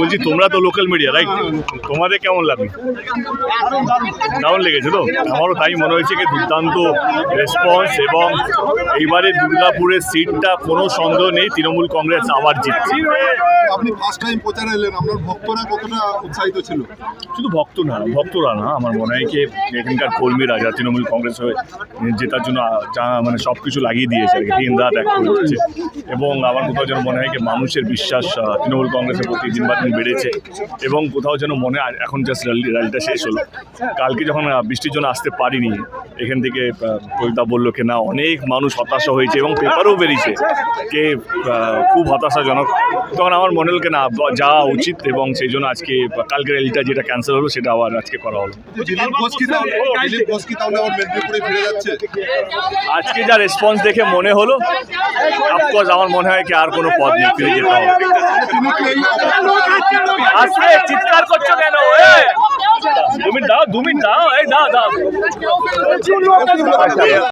বলছি তোমরা তো লোকাল মিডিয়া রাইট তোমাদের কেমন লাগল? দারুণ লেগেছে তো? আমারও তাই মনে হয়েছে কি দুর্দান্ত রেসপন্স এবং এইবারে দুর্গাপুরের সিটটা কোনো সন্দেহ নেই তৃণমূল কংগ্রেস আবার জিতছে। আপনি ফার্স্ট টাইম প্রচারে এলেন আপনার ভক্তরা কতটা উৎসাহিত ছিল? শুধু ভক্ত না ভক্তরা না আমার মনে হয় কি এখানকার কর্মীরা যারা তৃণমূল কংগ্রেস হয়ে জেতার জন্য মানে সব কিছু লাগিয়ে দিয়েছে আর কি দিন রাত এক এবং আমার কোথাও যেন মনে হয় কি মানুষের বিশ্বাস তৃণমূল কংগ্রেসের প্রতি দিন বা দিন বেড়েছে এবং কোথাও যেন মনে এখন জাস্ট র্যালি র্যালিটা শেষ হলো। কালকে যখন বৃষ্টির জন্য আসতে পারিনি এখান থেকে কবিতা বলল কি না অনেক মানুষ হতাশা হয়েছে এবং পেপারও বেরিয়েছে। কে খুব হতাশাজনক। তখন আমার মনে হলো না যাওয়া উচিত এবং সেই জন্য আজকে কালকে র্যালিটা যেটা ক্যান্সেল হলো সেটা আবার আজকে করা হলো। আজকে যা রেসপন্স দেখে মনে হলো অফকোর্স আমার মনে হয় কি আর কোনো পথ নেই, ফিরে যেতে হবে। আসবে চিৎকার করছ কেন? দু মিনিট দাও, দু মিনিট দাও, এই দাও দাও।